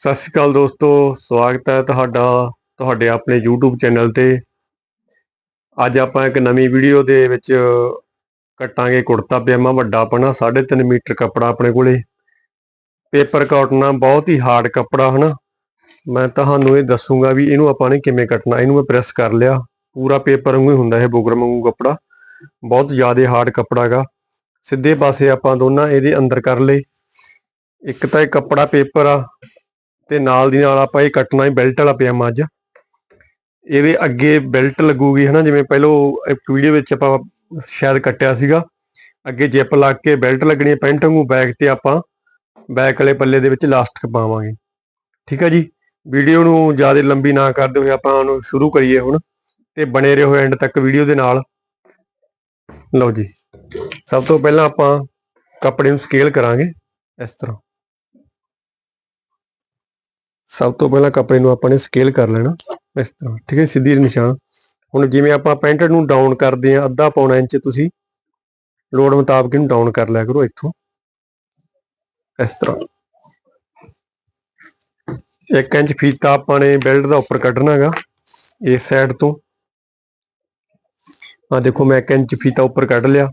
ਸਤਿ ਸ਼੍ਰੀ ਅਕਾਲ ਦੋਸਤੋ, ਸਵਾਗਤ ਹੈ ਤੁਹਾਡਾ, ਤੁਹਾਡੇ ਆਪਣੇ YouTube ਚੈਨਲ ਤੇ। ਅੱਜ ਆਪਾਂ ਇੱਕ ਨਵੀਂ ਵੀਡੀਓ ਦੇ ਵਿੱਚ ਕੱਟਾਂਗੇ ਕੁੜਤਾ ਪਜਾਮਾ ਵੱਡਾ ਆਪਣਾ 3.5 ਮੀਟਰ ਕੱਪੜਾ ਆਪਣੇ ਕੋਲੇ। ਪੇਪਰ ਕਾਟਨ ਆ ਬਹੁਤ ਹੀ ਹਾਰਡ ਕੱਪੜਾ, ਹਨਾ? ਮੈਂ ਤੁਹਾਨੂੰ ਇਹ ਦੱਸੂਗਾ ਵੀ ਇਹਨੂੰ ਆਪਾਂ ਨੇ ਕਿਵੇਂ ਕੱਟਣਾ, ਇਹਨੂੰ ਮੈਂ ਪ੍ਰੈਸ ਕਰ ਲਿਆ। ਪੂਰਾ ਪੇਪਰ ਵਾਂਗੂ ਹੁੰਦਾ ਇਹ ਬੋਗਰਮ ਵਾਂਗੂ ਕੱਪੜਾ। ਬਹੁਤ ਜ਼ਿਆਦਾ ਹਾਰਡ ਕੱਪੜਾ ਹੈਗਾ ਸਿੱਧੇ ਪਾਸੇ ਆਪਾਂ ਦੋਨਾਂ ਇਹਦੇ ਅੰਦਰ ਕਰ ਲਏ। ਇੱਕ ਤਾਂ ਇਹ ਕੱਪੜਾ ਪੇਪਰ ਆ ਤੇ ਨਾਲ ਦੀ ਨਾਲ ਆਪਾਂ ਇਹ ਕੱਟਣਾ ਹੈ ਬੈਲਟ ਵਾਲਾ ਪਜਾਮਾ ਅੱਜ। ਇਹਦੇ ਅੱਗੇ ਬੈਲਟ ਲੱਗੂਗੀ ਹਨਾ, ਜਿਵੇਂ ਪਹਿਲੋ ਇੱਕ ਵੀਡੀਓ ਵਿੱਚ ਆਪਾਂ ਸ਼ਾਇਦ ਕੱਟਿਆ ਸੀਗਾ। ਅੱਗੇ ਜਿਪ ਲਾ ਕੇ ਬੈਲਟ ਲੱਗਣੀ ਹੈ ਪੈਂਟ ਵਾਂਗੂ ਬੈਕ ਤੇ ਆਪਾਂ ਬੈਕ ਵਾਲੇ ਪੱਲੇ ਦੇ ਵਿੱਚ ਲਾਸਟਿਕ ਪਾਵਾਂਗੇ। ਠੀਕ ਹੈ ਜੀ? ਵੀਡੀਓ ਨੂੰ ਜ਼ਿਆਦਾ ਲੰਬੀ ਨਾ ਕਰਦੇ ਹੋਏ ਆਪਾਂ ਉਹਨੂੰ ਸ਼ੁਰੂ ਕਰੀਏ ਹੁਣ। ਤੇ ਬਣੇ ਰਹੋ ਐਂਡ ਤੱਕ ਵੀਡੀਓ ਦੇ ਨਾਲ। ਲਓ ਜੀ। ਸਭ ਤੋਂ ਪਹਿਲਾਂ ਆਪਾਂ ਕੱਪੜੇ ਨੂੰ ਸਕੇਲ ਕਰਾਂਗੇ, ਇਸ ਤਰ੍ਹਾਂ। ਸਭ ਤੋਂ ਪਹਿਲਾਂ ਕੱਪੜੇ ਨੂੰ ਆਪਾਂ ਨੇ ਸਕੇਲ ਕਰ ਲੈਣਾ ਇਸ ਤਰ੍ਹਾਂ, ਠੀਕ ਹੈ ਸਿੱਧੀ ਨਿਸ਼ਾਨ। ਹੁਣ ਜਿਵੇਂ ਆਪਾਂ ਪੈਂਟ ਨੂੰ ਡਾਊਨ ਕਰਦੇ ਆ ਅੱਧਾ ਪੌਣਾ ਇੰਚ ਤੁਸੀਂ ਲੋੜ ਮੁਤਾਬਕ ਇਹਨੂੰ ਡਾਊਨ ਕਰ ਲਿਆ ਕਰੋ ਇੱਥੋਂ। ਇਸ ਤਰ੍ਹਾਂ। 1 ਇੰਚ ਫੀਤਾ ਆਪਾਂ ਨੇ ਬੈਲਟ ਦਾ ਉੱਪਰ ਕੱਢਣਾ ਹੈਗਾ, ਇਸ ਸਾਈਡ ਤੋਂ। ਆ ਦੇਖੋ ਮੈਂ 1 ਇੰਚ ਫੀਤਾ ਉੱਪਰ ਕੱਢ ਲਿਆ।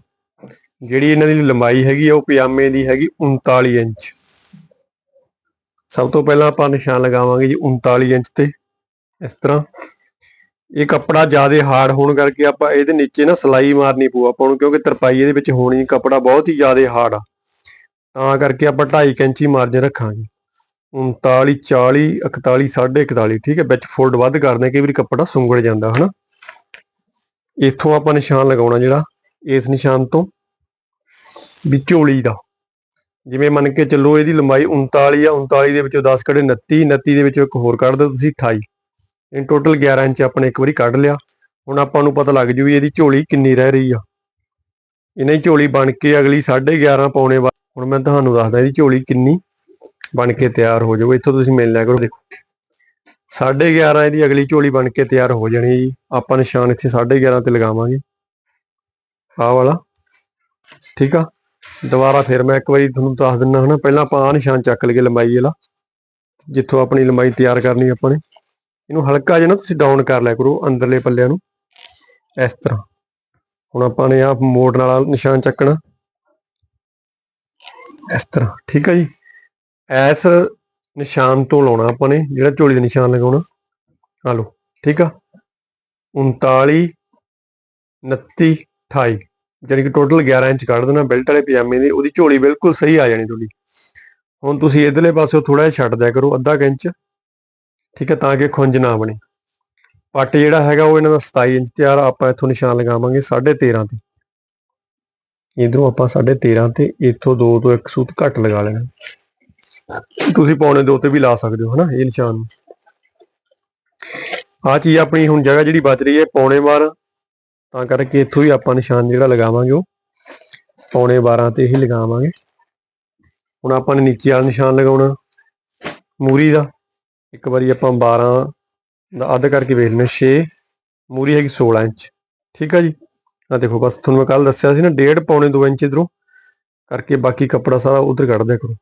ਜਿਹੜੀ ਇਹਨਾਂ ਦੀ ਲੰਬਾਈ ਹੈਗੀ ਆ, ਉਹ ਪਜਾਮੇ ਦੀ ਹੈਗੀ 39 ਇੰਚ। ਸਭ ਤੋਂ ਪਹਿਲਾਂ ਆਪਾਂ ਨਿਸ਼ਾਨ ਲਗਾਵਾਂਗੇ ਜੀ 39 ਇੰਚ ਤੇ, ਇਸ ਤਰ੍ਹਾਂ। ਇਹ ਕੱਪੜਾ ਜ਼ਿਆਦਾ ਹਾਰਡ ਹੋਣ ਕਰਕੇ ਆਪਾਂ ਇਹਦੇ ਨੀਚੇ ਨਾ ਸਲਾਈ ਮਾਰਨੀ ਪਊ ਆਪਾਂ ਨੂੰ, ਕਿਉਂਕਿ ਤਰਪਾਈ ਇਹਦੇ ਵਿੱਚ ਹੋਣੀ ਕੱਪੜਾ ਬਹੁਤ ਹੀ ਜ਼ਿਆਦਾ ਹਾਰਡ ਆ। ਤਾਂ ਕਰਕੇ ਆਪਾਂ 2.5 ਇੰਚੀ ਮਾਰਜਨ ਰੱਖਾਂਗੇ। 39 40 41 41 ਠੀਕ ਹੈ, ਵਿੱਚ ਫੋਲਡ ਵੱਧ ਕਰਦੇ ਕਈ ਵਾਰੀ ਕੱਪੜਾ ਸੁੰਗੜ ਜਾਂਦਾ, ਹਨਾ। ਇੱਥੋਂ ਆਪਾਂ ਨਿਸ਼ਾਨ ਲਗਾਉਣਾ ਜਿਹੜਾ, ਇਸ ਨਿਸ਼ਾਨ ਤੋਂ, ਵੀ ਝੋਲੀ ਦਾ। ਜਿਵੇਂ ਮੰਨ ਕੇ ਚੱਲੋ ਇਹਦੀ ਲੰਬਾਈ 39 ਆ 39 ਦੇ ਵਿੱਚੋਂ 10 ਕੱਢੇ 29 29 ਦੇ ਵਿੱਚੋਂ ਇੱਕ ਹੋਰ ਕੱਢ ਦਿਓ ਤੁਸੀਂ 28 ਇਨ ਟੋਟਲ 11 ਇੰਚ ਆਪਣੇ ਇੱਕ ਵਾਰੀ ਕੱਢ ਲਿਆ। ਹੁਣ ਆਪਾਂ ਨੂੰ ਪਤਾ ਲੱਗ ਜੂ ਵੀ ਇਹਦੀ ਝੋਲੀ ਕਿੰਨੀ ਰਹਿ ਰਹੀ ਆ। ਇਹਨਾਂ ਦੀ ਝੋਲੀ ਬਣ ਕੇ ਅਗਲੀ 11.5 ਪੌਣੇ ਬਾਅਦ ਹੁਣ ਮੈਂ ਤੁਹਾਨੂੰ ਦੱਸਦਾ ਇਹਦੀ ਝੋਲੀ ਕਿੰਨੀ ਬਣ ਕੇ ਤਿਆਰ ਹੋ ਜਾਊ। ਇੱਥੋਂ ਤੁਸੀਂ ਮਿਲ ਲਿਆ ਕਰੋ, ਦੇਖੋ। 11.5 ਇਹਦੀ ਅਗਲੀ ਝੋਲੀ ਬਣ ਕੇ ਤਿਆਰ ਹੋ ਜਾਣੀ ਜੀ। ਆਪਾਂ ਨਿਸ਼ਾਨ ਇੱਥੇ 11.5 ਤੇ ਲਗਾਵਾਂਗੇ। ਆਹ ਵਾਲਾ। ਠੀਕ ਆ? ਦੁਬਾਰਾ ਫਿਰ ਮੈਂ ਇੱਕ ਵਾਰੀ ਤੁਹਾਨੂੰ ਦੱਸ ਦਿੰਦਾ ਹਨਾ, ਪਹਿਲਾਂ ਆਪਾਂ ਆਹ ਨਿਸ਼ਾਨ ਚੱਕ ਲਈਏ ਲੰਬਾਈ ਵਾਲਾ, ਜਿੱਥੋਂ ਆਪਣੀ ਲੰਬਾਈ ਤਿਆਰ ਕਰਨੀ ਆਪਾਂ ਨੇ। ਇਹਨੂੰ ਹਲਕਾ ਜਿਹਾ ਨਾ ਤੁਸੀਂ ਡਾਊਨ ਕਰ ਲਿਆ ਕਰੋ ਅੰਦਰਲੇ ਪੱਲਿਆਂ ਨੂੰ, ਇਸ ਤਰ੍ਹਾਂ। ਹੁਣ ਆਪਾਂ ਨੇ ਆਹ ਮੋੜ ਨਾਲ ਨਿਸ਼ਾਨ ਚੱਕਣਾ। ਇਸ ਤਰ੍ਹਾਂ, ਠੀਕ ਹੈ ਜੀ? ਐਸ ਨਿਸ਼ਾਨ ਤੋਂ ਲਾਉਣਾ ਆਪਾਂ ਨੇ, ਜਿਹੜਾ ਝੋਲੀ ਦਾ ਨਿਸ਼ਾਨ ਲਗਾਉਣਾ। ਆ ਲਓ, ਠੀਕ ਆ? 39 29 28 ਜਾਨੀ ਕਿ ਟੋਟਲ 11 ਇੰਚ ਕੱਢ ਦੇਣਾ ਬੈਲਟ ਵਾਲੇ ਪਜਾਮੇ ਦੀ, ਉਹਦੀ ਝੋਲੀ ਬਿਲਕੁਲ ਸਹੀ ਆ ਜਾਣੀ ਤੁਹਾਡੀ। ਹੁਣ ਤੁਸੀਂ ਇਧਰਲੇ ਪਾਸੇ ਥੋੜਾ ਜਿਹਾ ਛੱਡ ਦਿਆ ਕਰੋ, ਅੱਧਾ ਕੁ ਇੰਚ, ਠੀਕ ਹੈ, ਤਾਂ ਕਿ ਖੁੰਝ ਨਾ ਬਣੇ। ਪੱਟ ਜਿਹੜਾ ਹੈਗਾ ਉਹ ਇਹਨਾਂ ਦਾ 27 ਇੰਚ ਤਿਆਰ ਆਪਾਂ ਇੱਥੋਂ ਨਿਸ਼ਾਨ ਲਗਾਵਾਂਗੇ 13.5 ਤੇ। ਇਧਰੋਂ ਆਪਾਂ 13.5 ਤੇ, ਇੱਥੋਂ 2 ਤੋਂ 1 ਸੂਤ ਘੱਟ ਲਗਾ ਲੈਣਾ। ਤੁਸੀਂ ਪੌਣੇ 2 ਤੇ ਵੀ ਲਾ ਸਕਦੇ ਹੋ, ਹਨਾ, ਇਹ ਨਿਸ਼ਾਨ। ਆ ਚੀਜ਼ ਆਪਣੀ ਹੁਣ ਜਗ੍ਹਾ ਜਿਹੜੀ ਬਚ ਰਹੀ ਹੈ, ਪੌਣੇ 12 ਤਾਂ ਕਰਕੇ ਇੱਥੋਂ ਹੀ ਆਪਾਂ ਨਿਸ਼ਾਨ ਜਿਹੜਾ ਲਗਾਵਾਂਗੇ ਉਹ ਪੌਣੇ 12 ਤੇ ਹੀ ਲਗਾਵਾਂਗੇ। ਹੁਣ ਆਪਾਂ ਨੇ ਨੀਚੇ ਵਾਲਾ ਨਿਸ਼ਾਨ ਲਗਾਉਣਾ, ਮੂਰੀ ਦਾ। ਇੱਕ ਵਾਰੀ ਆਪਾਂ 12 ਦਾ ਅੱਧ ਕਰਕੇ ਵੇਖ ਲੈਣਾ 6 ਮੂਰੀ ਹੈਗੀ 16 ਇੰਚ। ਠੀਕ ਆ ਜੀ? ਆ ਦੇਖੋ, ਬਸ ਤੁਹਾਨੂੰ ਮੈਂ ਕੱਲ ਦੱਸਿਆ ਸੀ ਨਾ, ਡੇਢ ਪੌਣੇ 2 ਇੰਚ ਇਧਰੋਂ ਕਰਕੇ ਬਾਕੀ ਕੱਪੜਾ ਸਾਰਾ ਉਧਰ ਕੱਢ ਦਿਆ ਕਰੋ।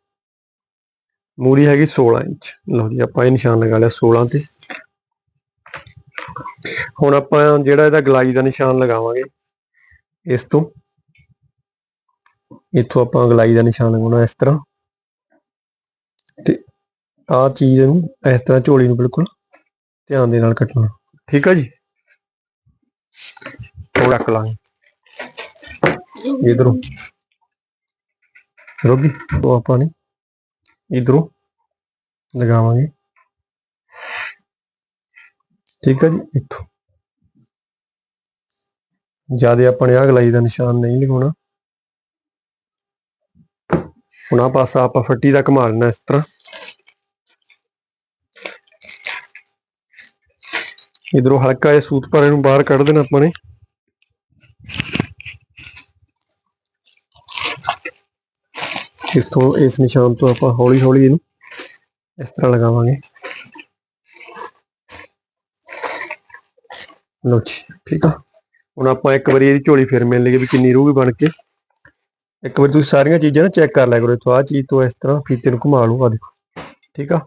ਮੂਰੀ ਹੈਗੀ 16 ਇੰਚ। ਲਓ ਜੀ, ਆਪਾਂ ਇਹ ਨਿਸ਼ਾਨ ਲਗਾ ਲਿਆ 16 ਤੇ। ਹੁਣ ਆਪਾਂ ਜਿਹੜਾ ਇਹਦਾ ਗਲਾਈ ਦਾ ਨਿਸ਼ਾਨ ਲਗਾਵਾਂਗੇ, ਇਸ ਤੋਂ। ਇੱਥੋਂ ਆਪਾਂ ਗਲਾਈ ਦਾ ਨਿਸ਼ਾਨ ਲਗਾਉਣਾ ਇਸ ਤਰ੍ਹਾਂ। ਤੇ ਆਹ ਚੀਜ਼ ਨੂੰ ਇਸ ਤਰ੍ਹਾਂ ਝੋਲੀ ਨੂੰ ਬਿਲਕੁਲ ਧਿਆਨ ਦੇ ਨਾਲ ਕੱਟਣਾ। ਠੀਕ ਆ ਜੀ? ਉਹ ਰੱਖ ਲਾਂਗੇ। ਇਧਰੋਂ। ਰੋਗੀ, ਉਹ ਆਪਾਂ ਨੇ ਇਧਰੋਂ ਲਗਾਵਾਂਗੇ। ਠੀਕ ਆ ਜੀ, ਇੱਥੋਂ। ਜ਼ਿਆਦਾ ਆਪਾਂ ਨੇ ਆਹ ਗਲਾਈ ਦਾ ਨਿਸ਼ਾਨ ਨਹੀਂ ਲਗਾਉਣਾ। ਉਹਨਾਂ ਪਾਸਾ ਆਪਾਂ ਫੱਟੀ ਦਾ ਘੁਮਾ ਲੈਣਾ ਇਸ ਤਰ੍ਹਾਂ। ਇਧਰੋਂ ਹਲਕਾ ਜਿਹਾ ਸੂਤ ਪਰ ਇਹਨੂੰ ਬਾਹਰ ਕੱਢ ਦੇਣਾ ਆਪਾਂ ਨੇ। ਇਸ ਤੋਂ ਇਸ ਨਿਸ਼ਾਨ ਤੋਂ ਆਪਾਂ ਹੌਲੀ ਹੌਲੀ ਇਹਨੂੰ ਇਸ ਤਰ੍ਹਾਂ ਲਗਾਵਾਂਗੇ। ਲਓ ਜੀ, ਠੀਕ ਆ। ਹੁਣ ਆਪਾਂ ਇੱਕ ਵਾਰੀ ਇਹਦੀ ਝੋਲੀ ਫਿਰ ਮਿਲ ਲਈਏ ਵੀ ਕਿੰਨੀ ਰਹੂਗੀ ਬਣ ਕੇ। ਇੱਕ ਵਾਰੀ ਤੁਸੀਂ ਸਾਰੀਆਂ ਚੀਜ਼ਾਂ ਨਾ ਚੈੱਕ ਕਰ ਲਿਆ ਕਰੋ ਇੱਥੋਂ, ਆਹ ਚੀਜ਼ ਤੋਂ ਇਸ ਤਰ੍ਹਾਂ ਫੀਤੇ ਨੂੰ ਘੁਮਾ ਲਓ ਆ ਦੇਖੋ, ਠੀਕ ਆ।